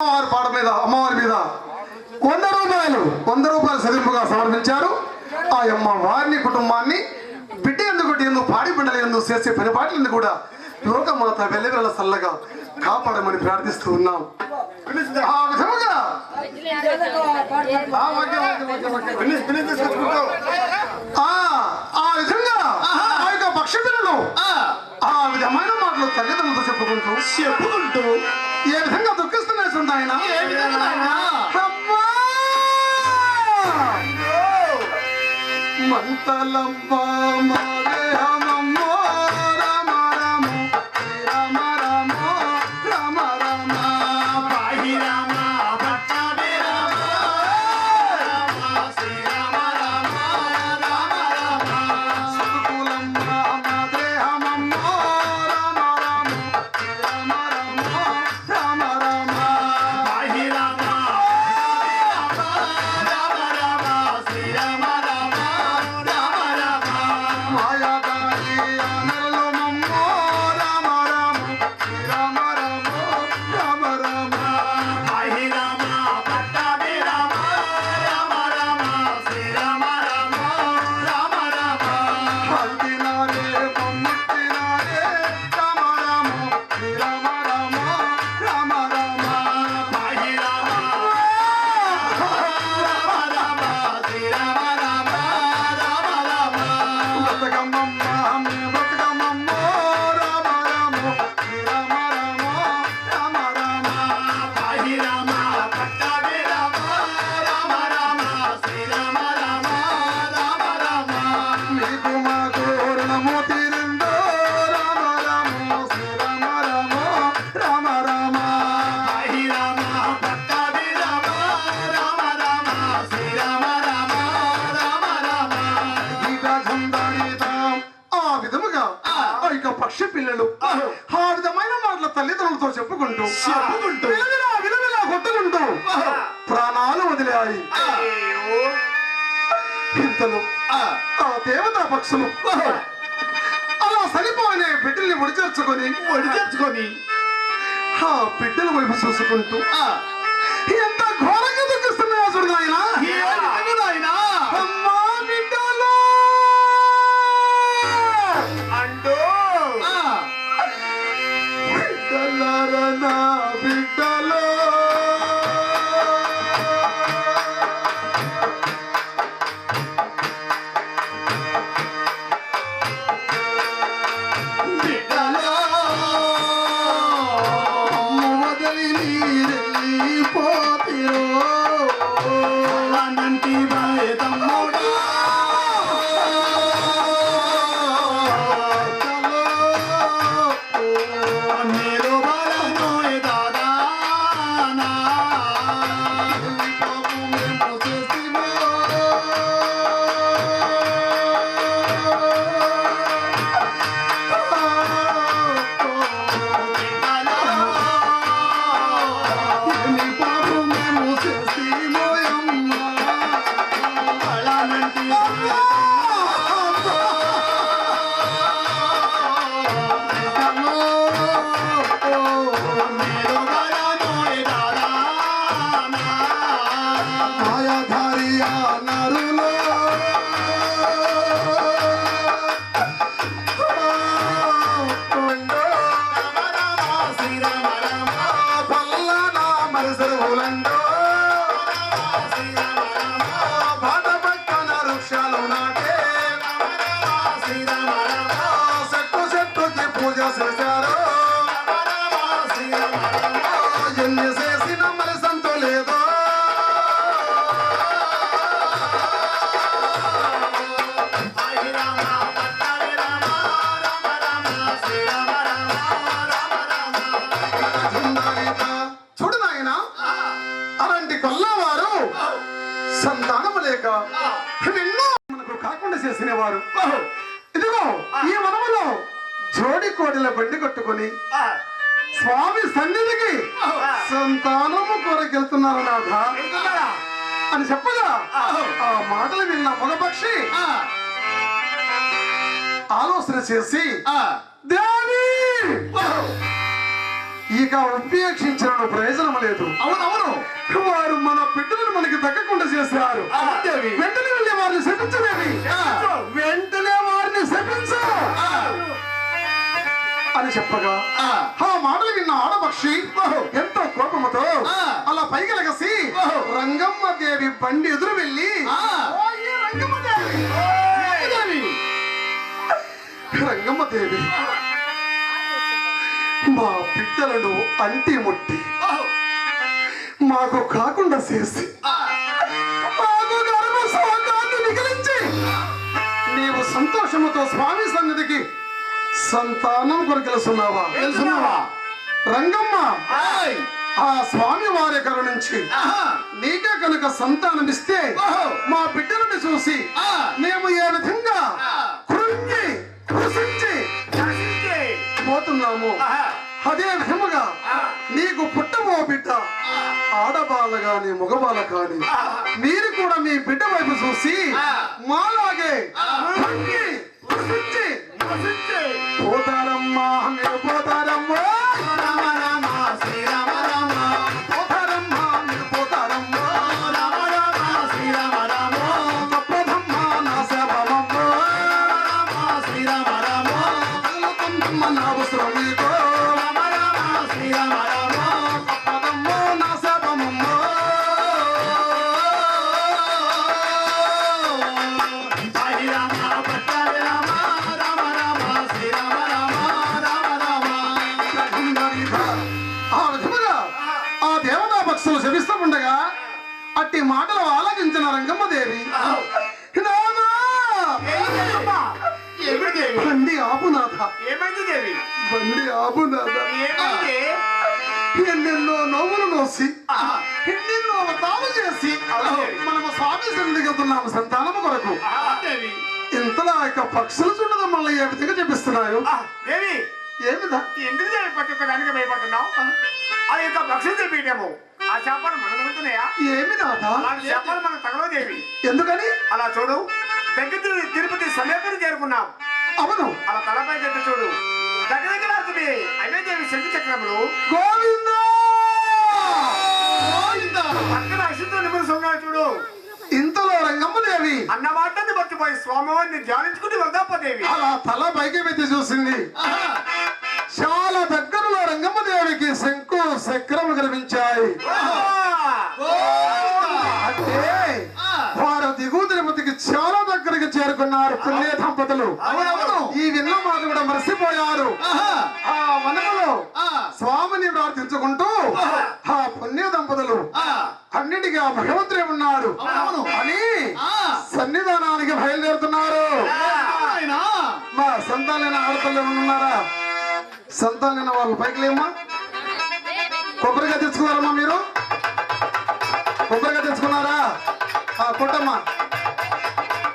అమ్మవారి పాట మీద అమ్మవారి మీద వంద రూపాయలు వంద రూపాయలు సదింపుగా సమర్పించారు. ఆ అమ్మ వారిని కుటుంబాన్ని బిడ్డ ఎందుకు ఎందుకు పాడి బిడ్డలు ఎందుకు చేసే పని పాటలను కూడా లోకమాత వెళ్ళి సల్లగా కాపాడమని ప్రార్థిస్తూ ఉన్నాం. ఆ విధముగా ఆ, విధంగా ఆ యొక్క పక్ష పిల్లలు ఆ విధమైన మాటలు తల్లిదండ్రులతో చెప్పుకుంటూ చెప్పుకుంటూ ఏ విధంగా చూడండి ఆయన! మంతలమ్మ చెప్పుకుంటూ. విలవిలా కొట్టుకుంటూ ప్రాణాలు వదిలాయి. ఇంతలో ఆ, ఆ దేవతా పక్షులు. అలా సరిపోయిన బిడ్డల్ని ఒడిచేర్చుకొని ఒడి తెచ్చుకొని ఆ బిడ్డల వైపు చూసుకుంటూ ఎంత ఘోరంగా దుఃఖిస్తున్నాయో చూడు నాయనా? అమ్మా బిడ్డలు! అంటూ Krishna పూజ స్వామి సన్నిధికి సంతానము కొరకెళ్తున్నారు నాథ అని చెప్పగా ఆ. మాటలు విన్న మగపక్షి ఆలోచన చేసి దేవి! ఇక ఉపేక్షించిన ప్రయోజనం లేదు. అవునవును. వారు మన బిడ్డలను మనకి దక్కకుండా చేశారు. వెంటనే వెళ్ళి వారిని శపించలేవి శపించు. వెంటనే వారిని శపించు. అని చెప్పగా ఆ. మాటలు విన్న ఆడపక్షి ఎంతో కోపముతో ఆ. అలా పైగలగసి ఓహో. రంగమ్మ దేవి బండి ఎదురు వెళ్ళి ఆ. "ఓ, ఈ రంగమ్మ దేవి అవుదేవి. రంగమ్మ దేవి మా బిడ్డలను అంటి ముట్టి. మాకు కాకుండా చేసి నీవు సంతోషముతో స్వామి సన్నిధికి సంతానం కొరకెలుస్తున్నావా తెలుసున్నావా? రంగమ్మ. ఆ స్వామి వారి కరుణించి. నీకే కనుక సంతానం ఇస్తే. మా బిడ్డలను చూసి. మేము ఏ విధంగా. కృంగి కృషించి. పోతున్నాము. అదే విధముగా. నీకు పుట్టబో బిడ్డ ఆడబాల గాని మగబాల కాని. మీరు కూడా మీ బిడ్డ వైపు చూసి. మాలాగే కృషించి. పోతారమ్మా మీరు పోతారమ్మా. రంగమ్మ దేవి? బండి ఆపునాథ బండి ఆపునాథ ఎన్నెన్నో నవ్వులు నోసి ఎన్నెన్నో అవతాలు చేసి మనము స్వామి సన్నిధిగతున్నాము సంతానము కొరకు. ఇంతలా యొక్క పక్షులు చూడదు మళ్ళీ ఏ విధంగా చెప్పిస్తున్నాయో ఏమిదా ఎందుకు ప్రతి ఒక్క దానికి భయపడుతున్నావు అది ఇంకా పక్షులు చెప్పేటేమో ఆ చేపలు మనకు ఉంటున్నాయా ఏమి నాథ? అలాంటి చేపలు మనకు తగలవు దేవి ఎందుకని? అలా చూడు దగ్గర తిరు- తిరుపతి సమీపం చేరుకున్నాం. అవును. అలా తలపై చెట్టు చూడు. దగ్గర దగ్గర అవుతుంది అవే దేవి చక్రములు. గోవింద! పక్కన అశుద్ధ సొంగ చూడు. ఇంతలో రంగమ్మ దేవి అన్న మాటని మర్చిపోయి స్వామివారిని ధ్యానించుకుని వెళ్దాప దేవి అలా తల పైకి పెట్టి చూసింది. చాలా దగ్గరలో రంగమ్మ దేవికి శంకు చక్రము కనిపించాయి అంటే వారు దిగువ తిరుపతికి చాలా దగ్గరికి చేరుకున్నారు పుణ్య దంపతులు. ఈ విన్న మాట కూడా మరసిపోయారు. ఆ వనములో స్వామిని ప్రార్థించుకుంటూ ఆ పుణ్య దంపతులు అన్నిటికీ ఆ భగవంతుడే ఉన్నాడు. అని ఆ. సన్నిధానానికి బయలుదేరుతున్నారు. మా సంతానైన ఏమైనా ఉన్నారా? సంతానం వాళ్ళు పైకి లేమ్మా కొబ్బరిగా తెచ్చుకున్నారమ్మా మీరు? కొబ్బరిగా తెచ్చుకున్నారా? ఆ కొట్టమ్మా.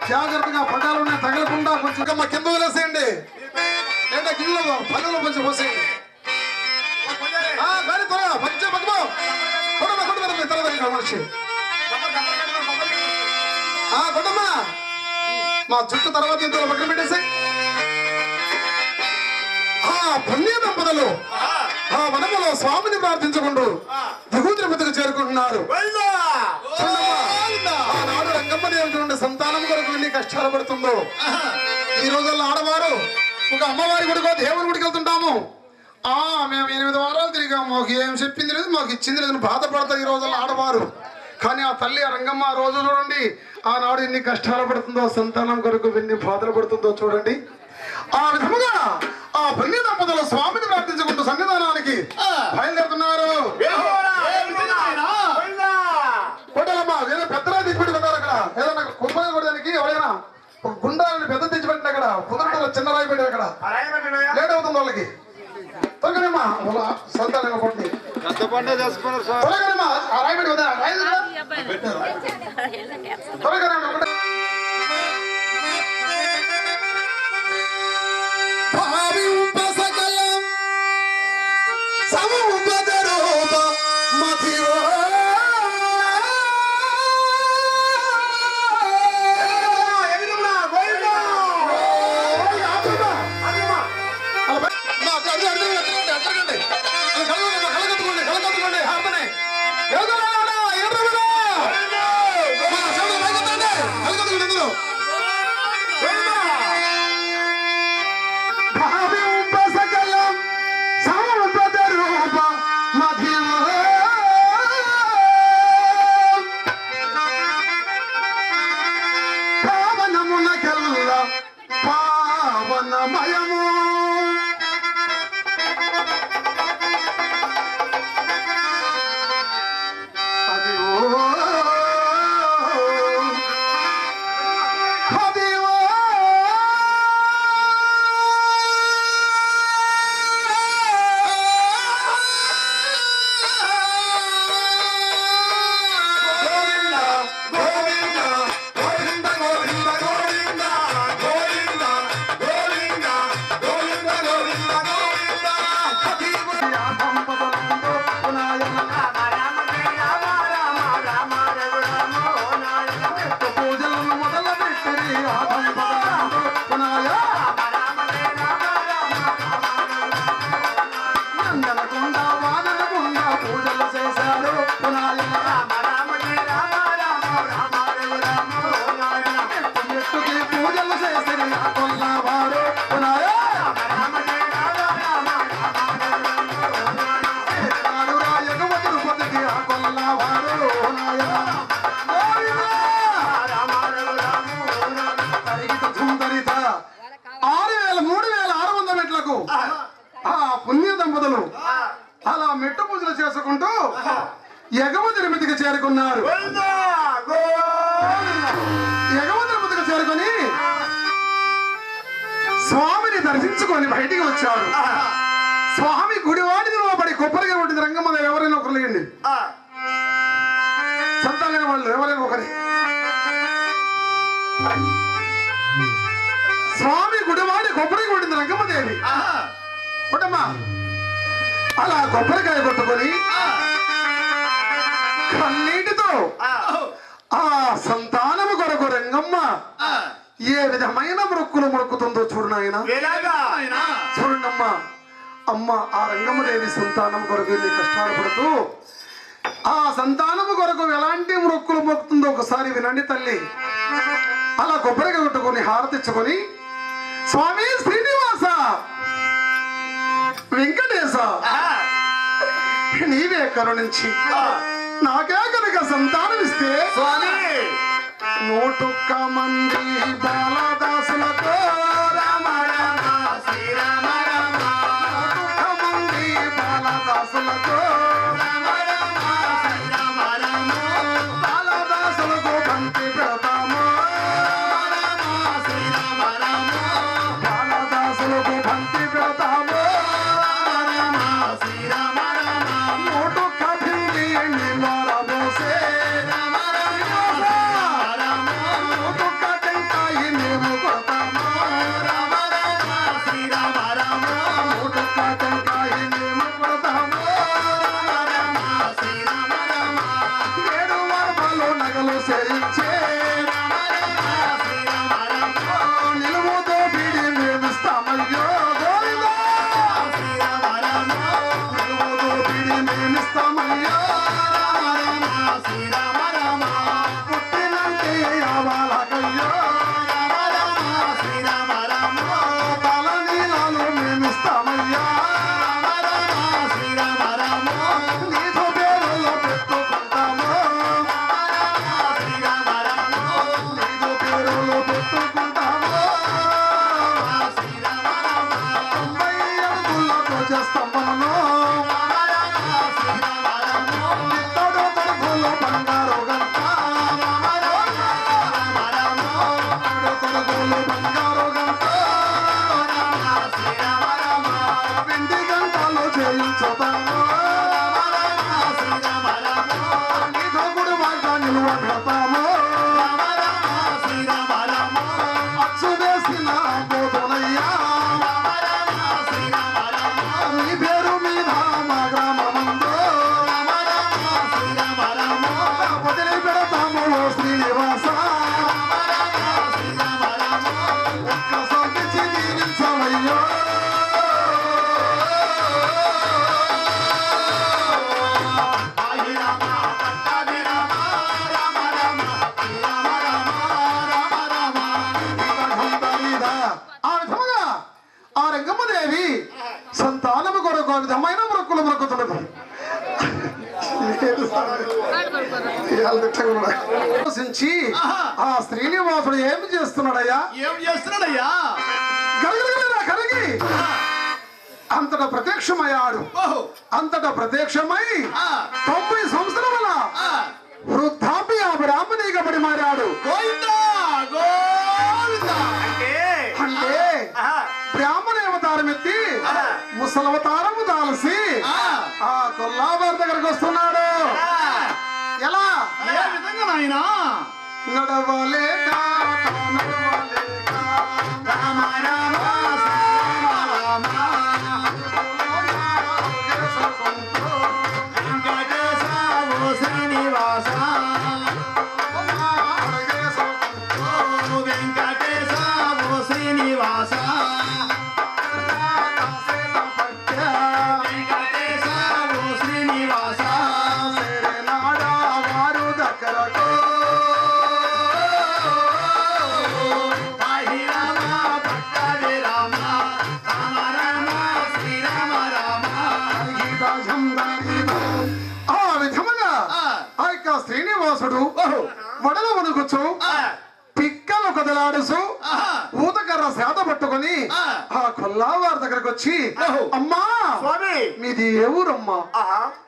జాగ్రత్తగా పటాలు ఉన్నాయి తగలకుండా కొంచెం కింద వదిలేసేయండి. లేదా కింద పనులు కొంచెం పోసేయండి. మా చుట్టూ తర్వాత ఇంత పక్కన పెట్టేసాయి. ఆ పుణ్య దంపతులు ఆ వనములో స్వామిని ప్రార్థించుకుంటూ దిగు తిరుపతికి చేరుకుంటున్నారు. ఆనాడు రంగమ్మ సంతానం కొరకు ఎన్ని కష్టాలు పడుతుందో. ఈ రోజుల్లో ఆడవారు ఒక అమ్మవారి గుడికో దేవుని గుడికి వెళ్తుంటాము. ఆ మేము ఎనిమిది వారాలు తిరిగాము. మాకు ఏం చెప్పింది లేదు మాకు ఇచ్చింది లేదు బాధపడతారు ఈ రోజుల్లో ఆడవారు. కానీ ఆ తల్లి ఆ రంగమ్మ ఆ రోజు చూడండి ఆనాడు ఎన్ని కష్టాలు పడుతుందో సంతానం కొరకు ఎన్ని బాధలు పడుతుందో చూడండి. ఆ విధముగా ఆ పుణ్య దంపతులు స్వామిని ప్రార్థించుకుంటూ సన్నిధానానికి బయలుదేరుతున్నారు. కొట్టాలమ్మా ఏదో పెద్దలా తెచ్చిపెట్టి పెట్టారు అక్కడ. ఏదైనా కొట్టడానికి ఎవరైనా ఒక గుండాలని పెద్ద తెచ్చిపెట్టిన అక్కడ. కుదరటంలో చిన్న రాయి పెట్టారు అక్కడ. లేట్ అవుతుంది వాళ్ళకి. త్వరగానమ్మా వాళ్ళ సంతానం కొట్టి త్వరగానమ్మా ఆ రాయి పెట్టి పావనమున కల్లా పావనమయ Allah. వచ్చారు. స్వామి గుడివాడిది లోపడి గొప్పగా ఉంటుంది రంగమ్మ ఎవరైనా ఒకరు లేండి సంతానం వాళ్ళు ఎవరైనా ఒకరి స్వామి గుడివాడి కొబ్బరి కొట్టింది రంగమ్మదేవి కొట్టమ్మా. అలా కొబ్బరికాయ కొట్టుకొని కన్నీటితో ఆ. సంతానము కొరకు రంగమ్మ ఏ విధమైన మొక్కులు మొక్కుతుందో చూడు చూడమ్మా చూడండమ్మా. అమ్మ ఆ రంగమదేవి సంతానం కొరకు ఎన్ని కష్టాలు పడుతూ ఆ సంతానం కొరకు ఎలాంటి మొక్కులు మొక్కుతుందో ఒకసారి వినండి తల్లి. అలా కొబ్బరి కొట్టుకొని హారతిచ్చుకొని స్వామి శ్రీనివాస! వెంకటేశ! నీవే కరుణించి నాకే కనుక సంతానం ఇస్తే స్వామి! నోటు కమండి బాలా ఆ రంగమ్మదేవి సంతానము కొరకు శ్రీనివాసుడు ఏమి చేస్తున్నాడయ్యా? ఏం చేస్తున్నాడయ్యా? కరిగి. అంతట ప్రత్యక్షమయ్యాడు. అంతటా ప్రత్యక్షమై తొంభై కొల్లాబార్ దగ్గరకు వస్తున్నాడు. ఎలా? ఏ విధంగా నాయన? నడవలేక నడవలేక రామ రామ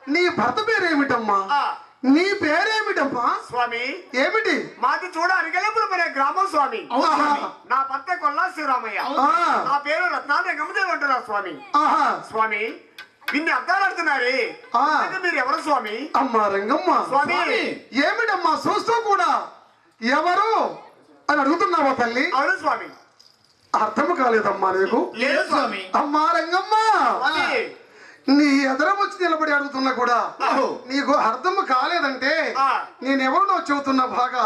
నీ భర్త పేరేమిటమ్మా? నీ పేరేమిటమ్మా? స్వామి. ఏమిటి? మాది చూడ అరిగలేపుడు పడే గ్రామం స్వామి. నా భర్త కొల్లా శ్రీరామయ్య. నా పేరు రత్నాలింగమదేవి అంటున్నారు స్వామి. స్వామి ఇన్ని అర్థాలు అడుగుతున్నారే మీరు ఎవరు స్వామి? అమ్మా రంగమ్మ. స్వామి. ఏమిటమ్మా? చూస్తూ కూడా. ఎవరు? అని అడుగుతున్నావా తల్లి? అవును స్వామి. అర్థం కాలేదమ్మా నీకు? లేదు స్వామి. అమ్మా రంగమ్మ. నీ ఎదర వచ్చి నిలబడి అడుగుతున్నా కూడా. నీకు అర్థం కాలేదంటే. నేనెవరినో చెబుతున్నా బాగా.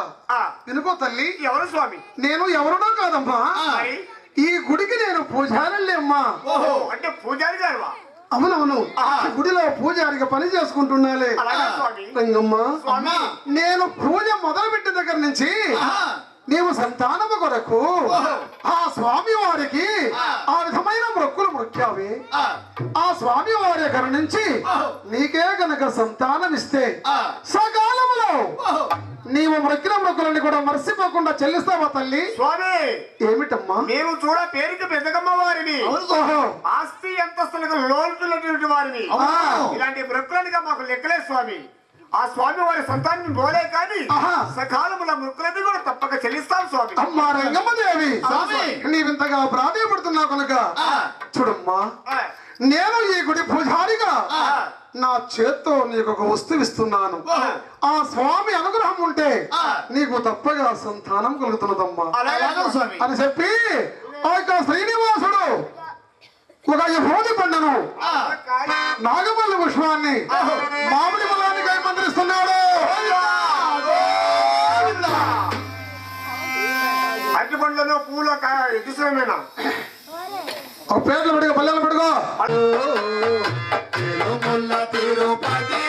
వినుకో తల్లి? ఎవరు స్వామి? నేను ఎవరినో కాదమ్మా. ఈ గుడికి నేను పూజారులే అమ్మా. ఓహో అంటే పూజారి గారు అవునవును. గుడిలో పూజారిగా పని చేసుకుంటున్నాలే. రంగమ్మ. నేను పూజ మొదలు పెట్టిన దగ్గర నుంచి నీవు సంతానము కొరకు ఆ స్వామి వారికి ఆ. విధమైన మొక్కులు మొక్కావి ఆ. స్వామి వారి నుంచి నీకే గనక సంతానం ఇస్తే సకాలములో నీవు మొక్కిన మొక్కులని కూడా మర్చిపోకుండా చెల్లిస్తావా తల్లి? స్వామి! ఏమిటమ్మా? మేము చూడ పేరుకి పెద్దకమ్మ వారిని. ఓహో. ఆస్తి అంతస్తులకు లోల్తున్నటువంటి వారిని. ఇలాంటి మృక్కులనిగా మాకు లెక్కలే స్వామి. ఆ స్వామి వారి సంతానం పోలే కానీ ఆహా. సకాలముల మృక్కులని కూడా తప్పక చెల్లిస్తాం స్వామి అమ్మా రంగమ్మదేవి స్వామి. నీవింతగా ప్రాధాయపడుతున్నావు కనుక చూడమ్మా నేను ఈ గుడి పూజారిగా నా చేత్తో నీకు ఒక వస్తువు ఇస్తున్నాను. ఆ స్వామి అనుగ్రహం ఉంటే. నీకు తప్పగా సంతానం కలుగుతున్నదమ్మా అలాగే స్వామి అని చెప్పి ఆ యొక్క శ్రీనివాసుడు ఒక యహోది పండును ఆ, నాగమల్లి పుష్పాన్ని మామిడి పొలానికి మంత్రిస్తున్నాడు అరటి పండ్లలో పూల ఒక పేర్లు పెట్టుకో పల్లెలు తిరుమల తిరుపతిలో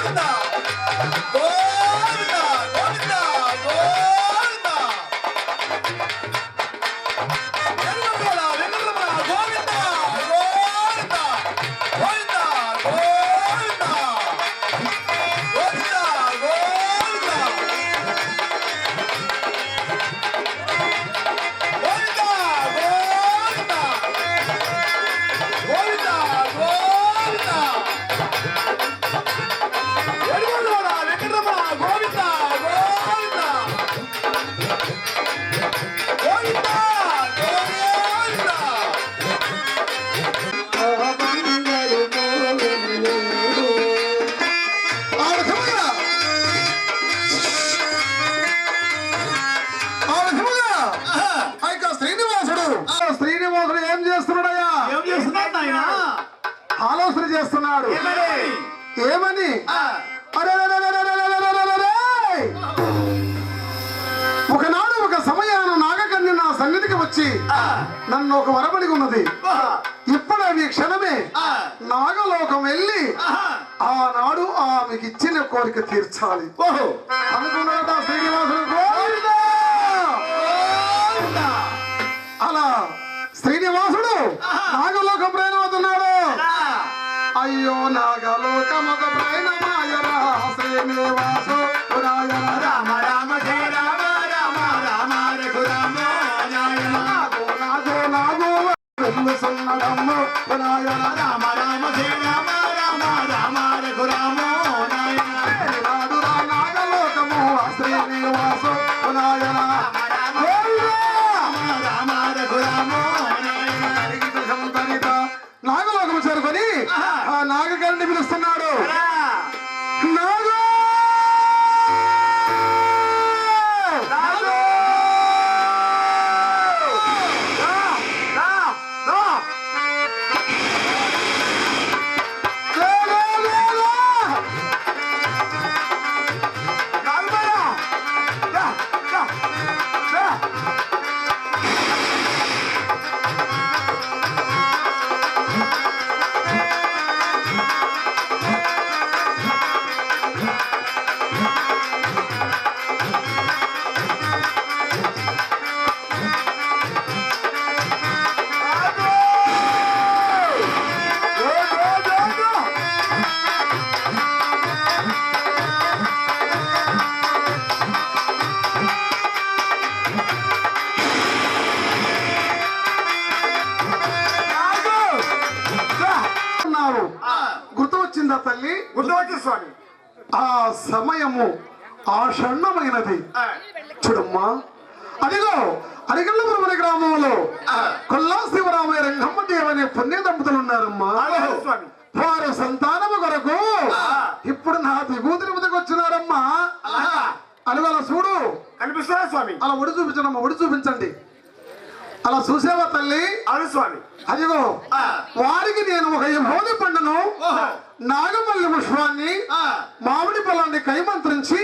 ఆ ఆలోచన చేస్తున్నాడు ఏమని? ఒకనాడు ఒక సమయాన నాగకన్య నా సన్నిధికి వచ్చి నన్ను ఒక వరబడి ఉన్నది ఇప్పుడు ఈ క్షణమే నాగలోకం వెళ్ళి. ఆనాడు ఆమెకి ఇచ్చిన కోరిక తీర్చాలి ఓహో శ్రీనివాసుడు! అలా శ్రీనివాసుడు నాగలోకం ప్రయాణమవుతున్నాడు ఆ, అయ్యో నాగలోకమొక ప్రయాణమాయరా శ్రీనివాసు రాయరా రామ రామ జయ రామ రామ రామ రఘురామ నాయన నాగో నాగో నాగో వెల్లుసున్నడమ్ము రాయరా రామ రామ జయ రామ రామ రామ రఘురామ నాయన నాగలోకము శ్రీనివాసు సమయము ఆషణమైనది చూడమ్మా. అదిగో అరిగల్లపురం గ్రామంలో కొల్లా శివరామయ్య రంగమ్మ దేవి అనే పుణ్య దంపతులు ఉన్నారమ్మా. వారు సంతానము కొరకు ఇప్పుడు నా విభూతిని మీదకి వచ్చినారమ్మా. అలా చూడు. కనిపిస్తుందా స్వామి? అలా ఒడి చూపించండి ఒడి చూపించండి. అలా చూసావా తల్లి అవును స్వామి అదిగో ఆ. వారికి నేను ఒక యమోది పండును. నాగమల్లి పుష్పాన్ని ఆ. మామిడి పొలాన్ని కైమంత్రించి.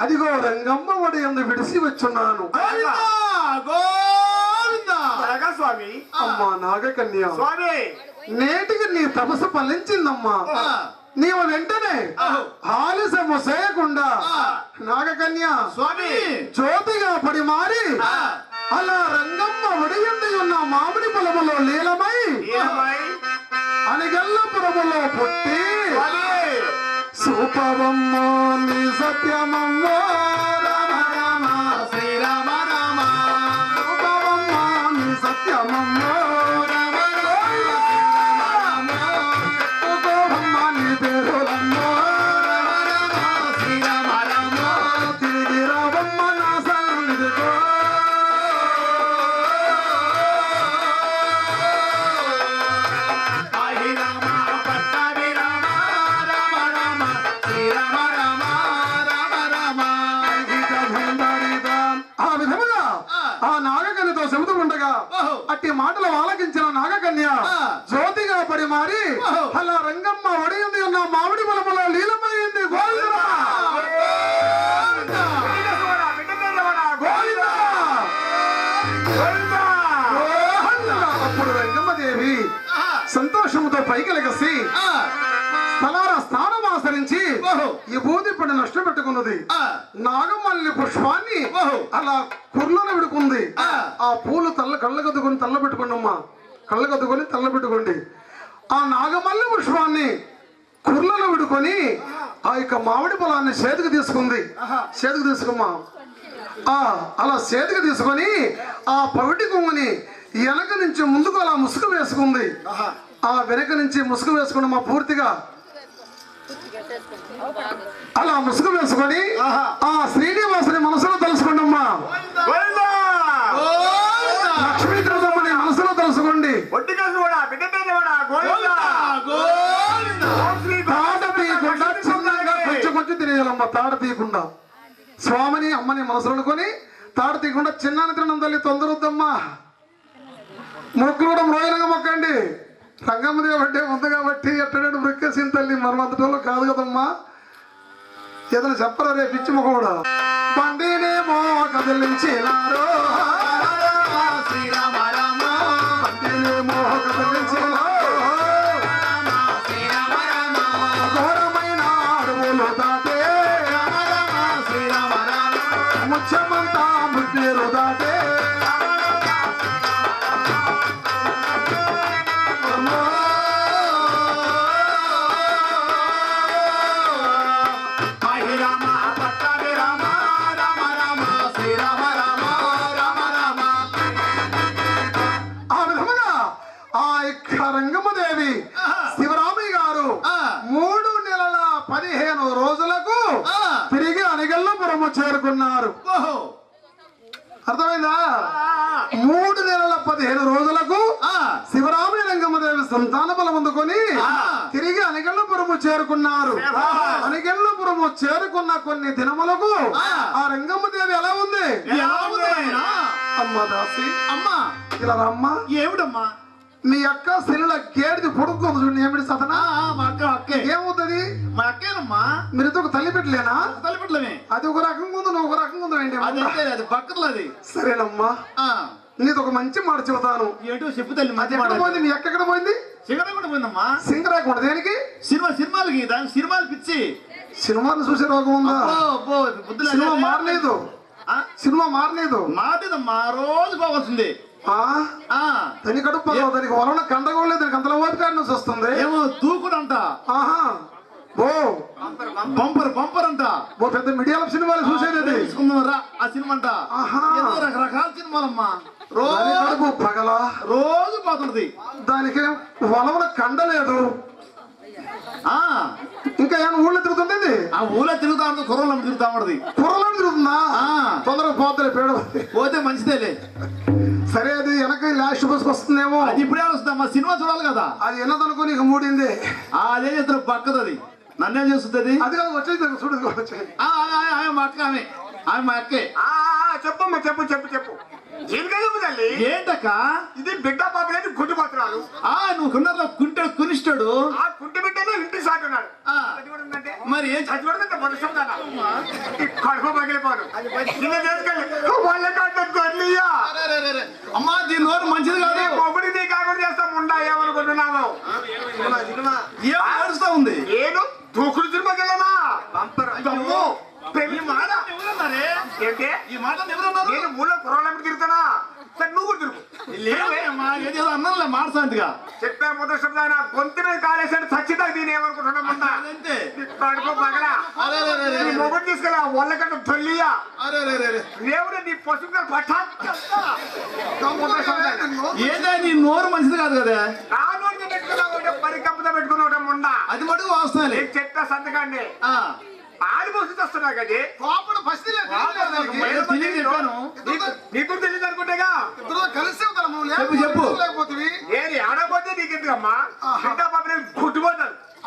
అదిగో రంగమ్మ ఒడి ఎందు విడిసి వచ్చున్నాను స్వామి అమ్మా నాగకన్య స్వామి నేటికి నీ తపస్సు ఫలించిందమ్మా. నీవు వెంటనే. ఆలస్యము చేయకుండా. నాగకన్య స్వామి జ్యోతిగా పడి మారి ఆ. అలా రంగమ్మ ఒడియండి ఉన్న మామిడి పొలములో లీలమై? అనిగల్లపురములో పుట్టి సూపవమ్మ నీ సత్యమమ్మ రామ రామ శ్రీరామ రామ సూపవమ్మ నీ సత్యమమ్మ ఆ. జ్యోతిగా పడి మారి. అలా రంగమ్మ ఒడియింది ఉన్న మామిడి పొలములో లీలమైంది గోవిందా. అప్పుడు రంగమ్మదేవి ఆ. సంతోషముతో పైకి లెగసి ఆ. స్థలాల స్థానం ఆచరించి ఓహో. ఈ బూది పడి నష్టం పెట్టుకున్నది. నాగమల్లి పుష్పాన్ని. అలా కుర్లలో విడుకుంది ఆ. పూలు తల్ల కళ్ళ కద్దుకొని తల్ల పెట్టుకోండి అమ్మా కళ్ళ కద్దుకొని తల్ల పెట్టుకోండి. ఆ నాగమల్లి పుష్పాన్ని కుర్లలో విడుకొని ఆ యొక్క మామిడి పొలాన్ని చేతికి తీసుకుంది. చేతికి తీసుకుమ్మా. ఆ అలా చేతికి తీసుకొని ఆ పవిటి కొమ్ముని వెనక నుంచి ముందుకు అలా ముసుగు వేసుకుంది. ఆ వెనక నుంచి ముసుగు వేసుకుని మా పూర్తిగా. అలా ముసుగు వేసుకొని ఆ శ్రీనివాసుని మనసులో తెలుసుకోండమ్మా! లక్ష్మీ తెలుసుకోండి ఒట్టి కాసువాడా? బిడ్డ? గోవిందా! తాట తీయకుండా చిన్నగా కొంచెం కొంచెం తినేయాలమ్మా తీయకుండా స్వామిని అమ్మని మనసులో అనుకొని తాట తీయకుండా చిన్న తినడం తల్లి తొందర వద్దమ్మా మొక్కులు కూడా మ్రోయనంగా మొక్కండి రంగమ్మదేవి అంటే ఉంది కాబట్టి ఎట్టడాడు మృక్కేసిన తల్లి మనం అంతటంలో కాదు కదమ్మా ఏదైనా చెప్పరా రేపు ఇచ్చి ముఖం కూడా బండినేమో కదిలించినారు శ్రీరామ చేరుకున్నారు. అనిగల్లపురము చేరుకున్న కొన్ని దినములకు ఆ. ఆ రంగమ్మదేవి ఎలా ఉంది? అమ్మ? దాసి. అమ్మా. ఇలా ఏమిటమ్మా? మీ అక్క సెల్లుల గేడిది పొడుక్కోదు చూడండి ఏమిటి సతనా? మా అక్క అక్కే. ఏమవుతుంది మా అక్కేనమ్మా. మీరితో ఒక తల్లి పెట్టలేనా? తల్లిపెట్టలేమే అది ఒక రకంగా ఉంది ఒక రకంగా ఉంది అది సరేనమ్మా. నీది ఒక మంచి మాట చెబుతాను. ఏంటో చెప్పు తల్లి అది ఎక్కడ పోయింది? మీ ఎక్కడ పోయింది? సిగరెట్ కూడా పోయిందమ్మా. సింగరాకుండా దేనికి? సినిమా సినిమాలకి దాని సినిమాలు పిచ్చి. సినిమాను చూసే రోగం ఉందా? సినిమా. మారలేదు. ఆ, సినిమా మారలేదు. మాదేదమ్మా రోజు పోవాల్సింది. ఆ? ఆ. దాని కడుపు. దానికి వలన కండగోలేదు దానికి అంతలో ఓపిక వస్తుంది? ఏమో దూకుడంట ఆహా. ఓ. Bumper bumper. అంట. ఓ పెద్ద మీడియాల సినిమాలు చూసేది రా ఆ సినిమా అంట. ఆహా. రకరకాల సినిమాలమ్మా. రోజు పగల? రోజు పోతుంటది దానికి వలవన కండలేదు. ఆ. ఇంకా ఏమైనా ఊళ్ళో తిరుగుతుంది? ఆ ఊళ్ళో తిరుగుతా ఉంటుంది కుర్రలు తిరుగుతా ఉంటది కుర్రలో తిరుగుతుందా? ఆ. తొందరగా పోతలే పేడ పోతే మంచిదేలే. సరే అది వెనక లాస్ట్ బస్కి వస్తుందేమో. అది ఇప్పుడే వస్తుందమ్మా సినిమా చూడాలి కదా. అది ఎన్నదనుకో నీకు మూడింది. ఆ, అదే పక్కది అది. నన్నేం చేస్తుంది అది? కాదు వచ్చేది చూడు ఇదిగో వచ్చేది ఆమె మా అక్క ఆమె. ఆమె మా అక్కే. చెప్పమ్మా చెప్పు చెప్పు చెప్పు. ఏం చెప్పు తల్లి? ఏంటక్క? ఇది బిడ్డ పాపలేదు గుడ్డు పత్రాలు ఆ నువ్వు కున్నర్లో కుంటాడు కునిస్తాడు ఆ కుంటి బిడ్డనే ఇంటి ఆ. చదివడుందంటే మరి ఏం చ- చదివడుందంటే మనుషులు కడుపు పగిలిపోను. నిన్న చేసుకెళ్ళి వాళ్ళ. అమ్మా దీని నోరు మంచిది కాదు మొగుడి నీ కాకుండా చేస్తాం ఉండా ఏమనుకుంటున్నావు ఏం ఏడుస్తా ఉంది నేను దూకుడు తిరుపతిలోనా దమ్ము పెళ్ళి మాట ఎవరన్నారే? ఏంటి ఈ మాట ఎవరన్నారు నేను మూల కుర్రాళ్ళకి తిరుగుతానా సరే నువ్వు కూడా తిరుగు లేవే అమ్మా ఏదో అన్నానులే మాడసాంటిగా శబ్దాయన గొంతు మీద కాలేసాడు ఖచ్చితంగా దీని ఏమనుకుంటున్నా ముందా? కడుపు పగల. నీ మొగుడు తీసుకెళ్ళా వాళ్ళకంటే తొల్లియా. దేవుడు నీ పఠాన్ ఏంటో నీ నోరు మంచిది కాదు కదా? కానూరు పెట్టుకున్నావు ఒకటే పరికప్పుతో పెట్టుకున్నావు అది మటుకు వాస్తాలే నేను చెప్పా సంతకాన్ని ఆ. ఆడి పోసి వస్తున్నా కదే ఫస్ట్ ఏదో చెప్పాను. నీకు తెలియదు అనుకుంటేగా కలిసి చెప్పు, చెప్పు. నీకెందుకమ్మా బిడ్డ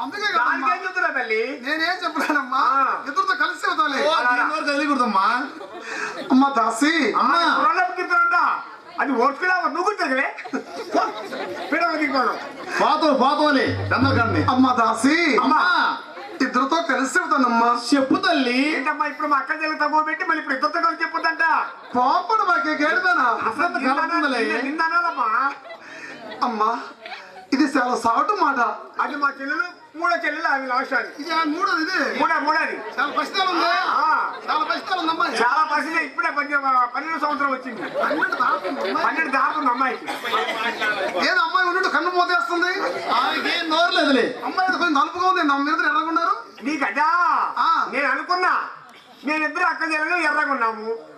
అందుకే దానికేం చెప్తున్నా తల్లి? నేనేం చెప్పలేనమ్మా. ఇద్దరితో కలిసి అవుతాలే అమ్మ దాసి. అమ్మా. అది నువ్వు పాతో అమ్మ దాసి. అమ్మా. ఇద్దరితో కలిసి చెప్పు తల్లి. ఏంటమ్మా ఇప్పుడు మా అక్క చెల్లి తక్కువ పెట్టి మళ్ళీ ఇప్పుడు ఇద్దరితో కలిసి చెప్పుద్దంట. పాపడు మాకే గేడుదానా? అసలు కలుగుతుందిలే. నిన్న అనాలమ్మా అమ్మా ఇది చాలా సాటు మాట. అది మా చెల్లెలు మూడో చెల్లెలు అవి లాస్టాన్ని ఇది మూడోది ఇది? మూడే మూడది. చాలా పసితాలు ఉంది? ఆ, చాలా పసితాలు ఉంది అమ్మాయి? చాలా పరిస్థితి ఇప్పుడే పన్నె- పన్నెండు సంవత్సరం వచ్చింది. పన్నెండు అమ్మాయి. పన్నెండు దాకుంది అమ్మాయికి. ఏదో అమ్మాయి ఉండి కన్ను మోతేస్తుంది ఆమెకి ఏం నోరు లేదులే. అమ్మాయి కొంచెం నలుపుగా ఉంది. నా మీద ఎర్రగున్నారు నీకదా? ఆ. నేను అనుకున్నా. మేమిద్దరు అక్క చెల్లెలు ఎర్రగా ఉన్నాము.